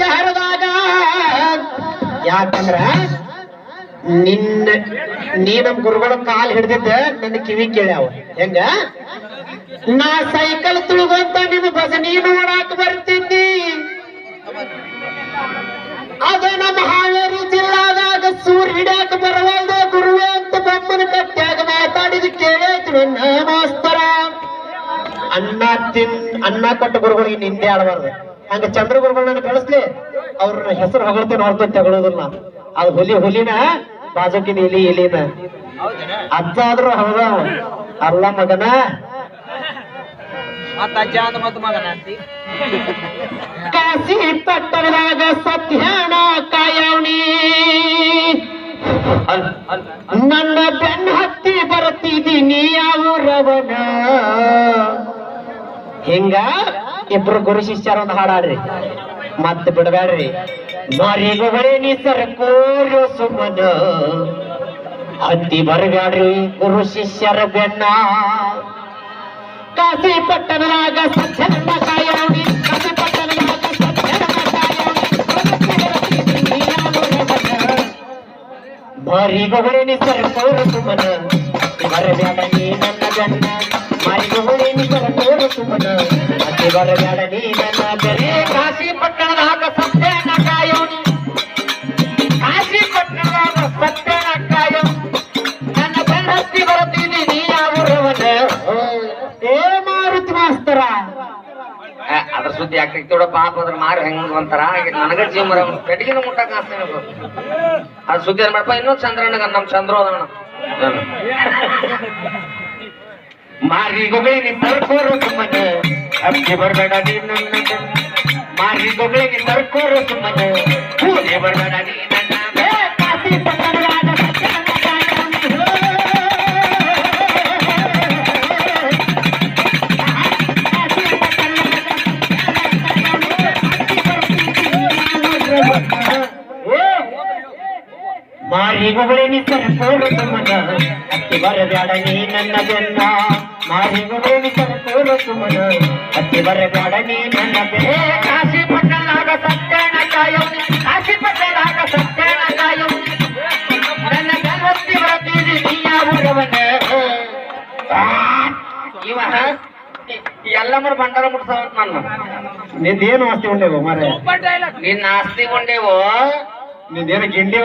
ಶಹರದಾಗ ಯಾಕಂದ್ರ ನಿನ್ನ ನೀ ನಮ್ ಗುರುಗಳ ಕಾಲ್ ಹಿಡ್ದಿದ್ದ ನನ್ನ ಕಿವಿ ಕೇಳ್ಯಾವ. ಹೆಂಗ? ನಾ ಸೈಕಲ್ ತುಳುಗಂತ ನಿಮ್ಮ ಭಜನಿ ನೋಡಾಕ ಬರ್ತಿದ್ದಿ. ಅದ ನಮ್ಮ ಹಾವೇರಿ ಜಿಲ್ಲಾದಾಗ ಸೂರ್ ಹಿಡ್ಯಾಕ ಬರವಲ್ದ ಗುರುವೆ ಅಂತ ಬೊಮ್ಮನ ಕಟ್ಟ್ಯಾಗ ಮಾತಾಡಿದ ಕೇಳೇತು ಮಾಸ್ತರ. ಅನ್ನ ತಿನ್, ಅನ್ನ ಕೊಟ್ಟ ಗುರುಗಳಿಗೆ ನಿಂದೆ ಆಡಬಾರ್ದು. ಹಂಗ ಚಂದ್ರ ಗುರುಗಳನ್ನ ಕಳಿಸ್ಲಿ ಅವ್ರ ಹೆಸರು ಹೊಗಳ್ತೇನೆ ಹೊರತು ತಗೊಳ್ಳೋದಿಲ್ಲ ಅದು ಹುಲಿ ಹುಲಿನ ಬಾಜುಕಿನ ಇಲಿ ಇಲಿನ ಅಜ್ಜ ಆದ್ರೂ ಹೌದ ಅಲ್ಲ ಮಗನ? ಕಾಸಿ ಪಟ್ಟಣದಾಗ ಸತ್ಯಾನ ಕಾಯವಣಿ ನನ್ನ ಬೆನ್ನ ಹತ್ತಿ ಬರ್ತಿದ್ದೀನಿ ಯಾವೂರವನ ಹಿಂಗ? ಇಬ್ರು ಗುರು ಶಿಷ್ಯರ ಒಂದು ಹಾಡಾಡ್ರಿ. ಮತ್ ಬಿಡಬೇಡ್ರಿ. ಮಾರಿಗೊಗಳೇ ನೀ ಸರ್ಕೋರು ಸುಮನ ಹತ್ತಿ ಬರಬ್ಯಾಡ್ರಿ ಗುರು ಶಿಷ್ಯರ ಬೆನ್ನ. ಕಾಸಿ ಪಟ್ಟಣದಾಗ ಸತ್ಯನ ಕಾಯೋಣಿ ಕಾಸಿ ಪಟ್ಟಣದಾಗ ಬರಬ್ಯಾಡ ನೀ ಸರ್ಕೋರು ಸುಮನ ಬರಬ್ಯಾಡ ನೀ ನನ್ನ ಬೆರೆ ಕಾಶಿ ಪಟ್ಟಣದಾಗ ಸತ್ಯನ ಕಾಯೋಣಿ ಕಾಶಿ ಪಟ್ಟಣದಾಗ ಸತ್ಯನ ಕಾಯೋ ನನ್ನ ಬೆನ್ನತ್ತಿ ಬರ್ತೀನಿ ನೀ ಯಾವೂರವನ ಏ ಅದ್ರ ಸುದ್ದಿ ಆಗ್ತೈತಿ ಪಾಪ, ಅದ್ರ ಮಾರಿ ಹೆಂಗ್ ಅಂತಾರ? ನನಗ ಜೀವ ಮರ ಕಟ್ಟಿಗಿನ ಮುಟ್ಟಕ್ ಆಸ್ತಾನೆ ಅದ್ರ ಸುದ್ದಿ ಏನ್ ಮಾಡಪ್ಪ ಇನ್ನೊಂದ್ ಚಂದ್ರಣ್ಣ ನಮ್ ಚಂದ್ರ ಮಾರಿಗೊಗಳೇನಿ ಸರ್ಕೋರು ಸುಮನ ಅಕ್ಕಿ ಬರಬೇಡ ನೀ ನನ್ನ ಬೆನ್ನ. ಮಾರಿಗೊಗಳೇನಿ ಸರ್ಕೋರು ಸುಮನ ಪೂಜೆ ಬರಬೇಡ ನೀ ನನ್ನ ಬೆನ್ನ. ಕಾಶಿ ಮಾರಿಗೊಗಳೇನಿ ಸೋರು ಸುಮನ ಅತ್ತಿ ಬರಬೇಡ ನೀ ನನ್ನ ಬೆನ್ನ. ಮಾರಿಗೊಗಳೇನಿ ಸೋರು ಸುಮನ ಅತ್ತಿ ಬರಬೇಡ ನೀ ನನ್ನ ಬೆನ್ನ. ಕಾಶಿ ಪಟ್ಟಣಾಗ ಸತ್ಯನ ಕಾಯೋ ಕಾಶಿ ಪಟ್ಟಣಾಗ ಸತ್ಯನ ಕಾಯೋಣಿ ನನ್ನ ಗಣಪತಿ ಬರ್ತೀರಿ ನೀಯ ಬರವನ ಇವ ಎಲ್ಲಮ್ಮರ ಬಂಡಾರ ಮುಟ್ಸಾವ ನನ್ನ. ನಿಂದೇನು ಆಸ್ತಿ ಉಂಡೇವೋ ಮಾರೆ ನಿನ್ನ ಆಸ್ತಿ ಕೊಂಡೇವು ನಿಂದೇನು ಗಿಂಡಿ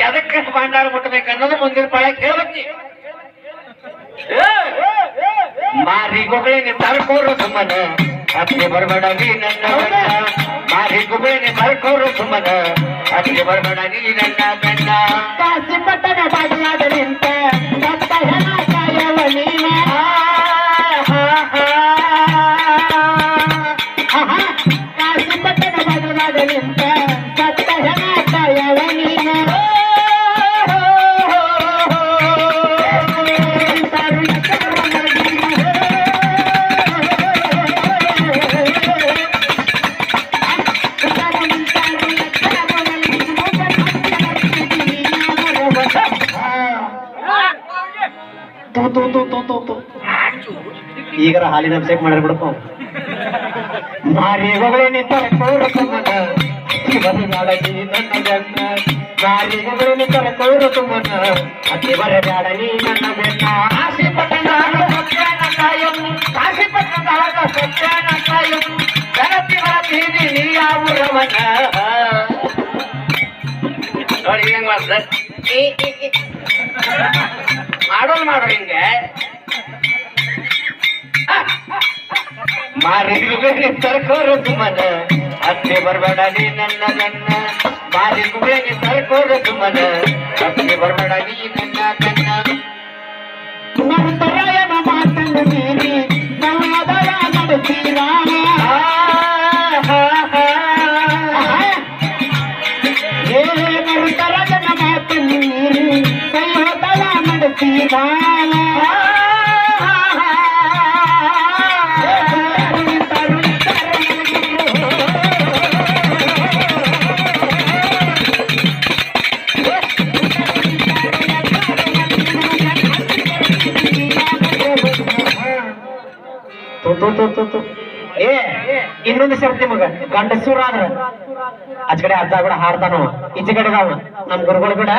ಎದಕ್ಕೆ ಭಂಡಾರ ಮುಟ್ಟಬೇಕು ಅನ್ನೋದು ಮುಂದಿನ ಪಾಳ ಕೇಳ್ಬೇಕು ಮಾರಿಗೊಗಳೇನಿ ತರ್ಕೋರು ಸುಮನ ಅದಕ್ಕೆ ಬರಬೇಡ ನೀ ನನ್ನ ಮಾರಿ ಮಾರಿಗೊಗಳೇನಿ ತರ್ಕೋರು ಸುಮ್ಮನ. ಅದಕ್ಕೆ ಬರಬೇಡ ನೀ ನನ್ನ ಬೆನ್ನ ಕಾಸಿ ಪಟ್ಟಣ ಬಾಗಿಲಾದ ಈಗರ ಹಾಲಿನ ಅಭಿಷೇಕ ಮಾಡಿ ಬಿಡಪ್ಪ ಮಾರಿ ಬೆನ್ನ. ಮಾರಿ ನನ್ನ ಮಾಡೋಲ್ ಮಾಡೋ ಹಿಂಗೆ. ಮಾರಿ ಬೇರೆ ಸರ್ಕೋರದು ಮನ ಅತ್ತೆ ಬರಬೇಡ ನೀ ನನ್ನ ನನ್ನ ಮಾರಿಗೂ ಬೇರೆ ಸರ್ಕೋರದು ಮನ ಅತ್ತೆ ಬರಬೇಡ ನೀ ನನ್ನ ಇನ್ನೊಂದು ಸೇರ್ತಿ ಮಗ ಗಂಡಸೂರ ಆದ್ರ? ಆಚ ಕಡೆ ಅಜ್ಜ ಕೂಡ ಹಾಡ್ತಾನವ ಈಚೆ ಕಡೆ ಅವ? ನಮ್ ಗುರುಗಳು ಕೂಡ,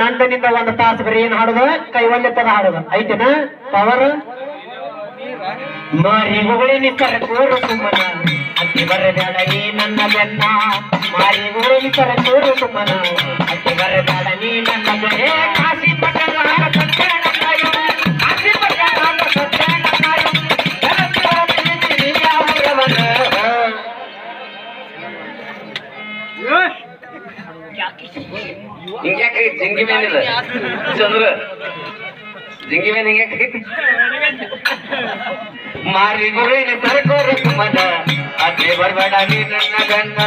ನಂದನಿಂದ ಒಂದು ತಾಸು ಬರೀ ಏನ್ ಹಾಡುದ? ಕೈವಲ್ಯ ಪದ ಹಾಡುದ. ಐತೆನ? ಪವರ್? ಮಾರಿಗುಳಿ ನಿಸರ ಕೋರು ಸುಮ್ಮನ ಅತಿ ಬರಬೇಡ ನೀ ನನ್ನ ಬೆನ್ನ. ಮಾರಿಗುಳಿ ನಿಸರ ಕೋರು ಸುಮ್ಮನ ಅತಿ ಬರಬೇಡ ನೀ ನನ್ನ ಬೆನ್ನ. ಕಾಶಿ ಪಟ್ಟಣ ಗುರುವಿನ ಸರ್ಕೋರು ಸುಮ್ಮನ ಅತ್ತೆ ಬರಬೇಡ ನೀ ನನ್ನ ಗಂಡ.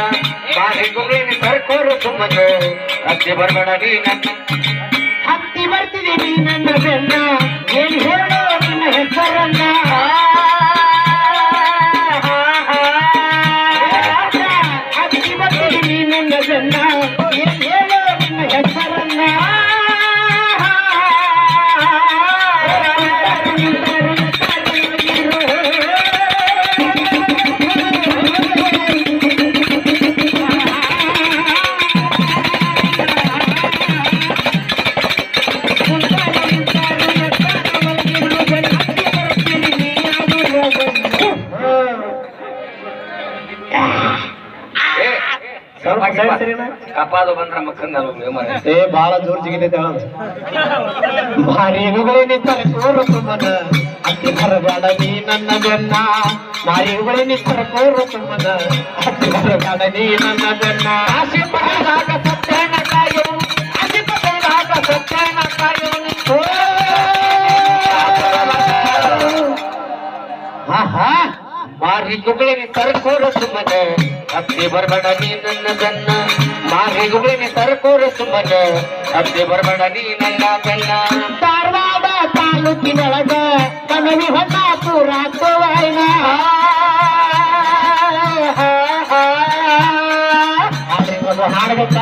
ಬಾರಿ ಗುರುವಿನ ಸರ್ಕೋರು ಸುಮ್ಮನ ಅತ್ತೆ ಬರಬೇಡ ನೀ ನನ್ನ ಹತ್ತಿ ನೀ ನನ್ನ ಬೆನ್ನ ಏನ್ ಹೇಳೋ ನನ್ನ ಹೆಸರನ್ನ? ಹತ್ತಿ ನೀ ನನ್ನ ಬೆನ್ನ ಕಪಾದು ಬಂದ್ರ ಮಕ್ಕಂದ ಮರ ಏ, ಬಾಳ ಜೋರ್ ಜಿಗಿತೈತೆ ಮಾರಿ ಹುಗಳಿ ನಿಂತರೆ ಕೋರು ಸುಮ್ಮನ ಅತ್ತಿ ಬರಬೇಡ ನೀ ನನ್ನ ಬೆನ್ನ ಮಾರಿ ಹುಗುಳಿ ನಿಂತರೆ ಕೋರು ಸುಮ್ಮನ ಅತ್ತಿ ಬರಬೇಡ ನೀ ನನ್ನ ಬೆನ್ನ ಆಸೆ ಪಡೆದಾಗ ಸತ್ಯನ ಕಾಯೋ ಆಸೆ ಪಡೆದಾಗ ಸತ್ಯನ ಕಾಯೋ ಆಹಾ! ಮಾರಿ ಗುಗಳಿನ ಕೋರು ಸುಮ್ಮನ ಅತ್ತೆ ಬರಬೇಡ ನೀ ನನ್ನ ಗನ್ನ ಮಾರಿ ನೀ ಸರ್ಕೋರು ಸುಮ್ಮನ. ಅತ್ತೆ ಬರಬೇಡ ನೀ ನನ್ನ ಗನ್ನ ಧಾರವಾಡ ತಾಲೂಕಿನೊಳಗ ಕನವಿ ಹೊಸ ಪುರಾತವಾಯಿನ ಹಾಡಬೇಕ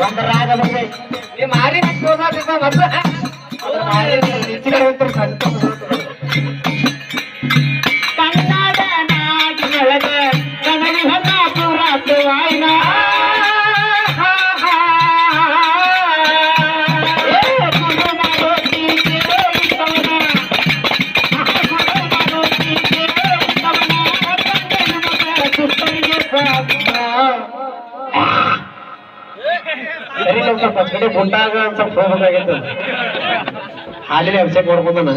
ಒಂದು ರಾಗ ಬರ್ಬೇಕು ನೀ ಮಾರಿ ಬಿಟ್ಟು ಮತ್ತೆ ಮೊದ್ಲು ಸರಿ ನಾವು ಸ್ವಲ್ಪ ಕಡೆ ಗುಂಡಾಗ ಸ್ವಲ್ಪ ಹೋಗ್ಬೇಕಾಗಿತ್ತು ಹಾಲಿನ ಅಭಿಷೇಕ ಮಾಡ್ಕೊಂಡನ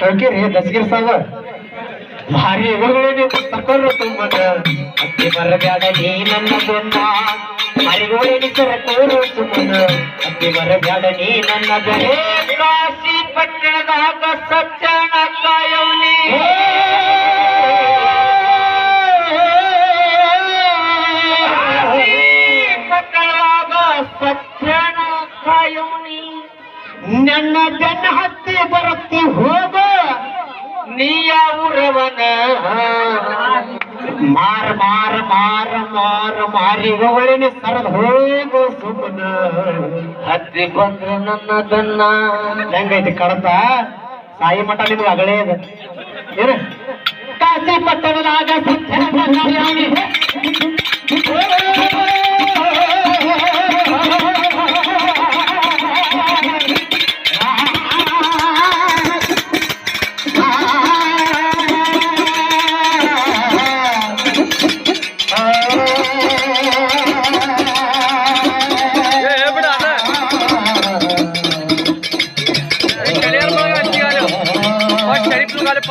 ಕಳ್ಕಿರಿ ದಸಗಿರ್ ಸಾಗ ಭಾರಿ ಎಗರುಗಳೇ ತಕ್ಕೊಂಡ್ರು ತುಂಬದ ಅತ್ತಿ ಬರಬ್ಯಾಡ ನೀ ನನ್ನ ಬೆನ್ನ ಮರಿಗೋಳಿ ನಿಸರ ಕೋರು ಸುಮ್ಮನ. ಅತ್ತಿ ಬರಬ್ಯಾಡ ನೀ ನನ್ನ ಕಾಶಿ ಪಟ್ಟಣದಾಗ ಸತ್ಯನ ಕಾಯವನಿ ಕಾಯವನಿ ನನ್ನ ಬೆನ್ನ ಹತ್ತಿ ಬರುತ್ತಿ ಹೋಗ. ನೀಯ ಉರವನ ಮಾರ ಮಾರ ಮಾರ ಮಾರ ಮಾರಿಗೋಳಿನ ಸರದ ಹೋಗು ಸುಮ್ಮನ ಹತ್ತಿ ಬಂದ್ರ ನನ್ನ ಬೆನ್ನ ಹೆಂಗೈತಿ ಕಡತ? ಸಾಯಿ ಮಠ ನಿಮ್ಗೆ ಅಗಳೇ ಇದೆ. ಏನು? ಕಾಸಿ ಪಟ್ಟಣದಾಗ ಸತ್ಯನ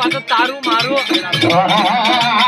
આ તો તારું મારું.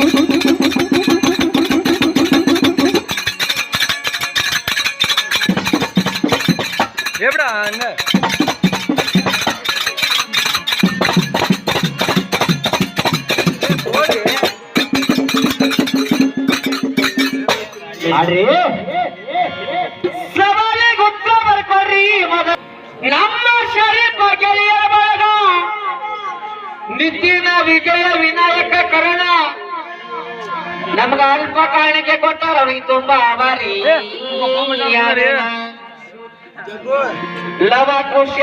ನಮ್ಗ ಅಲ್ಪ ಕಾರಣಕ್ಕೆ ಕೊಟ್ಟಾರ ಅವ್ರಿಗೆ ತುಂಬಾ ಯಾರನ? ಲವ ಕುಶ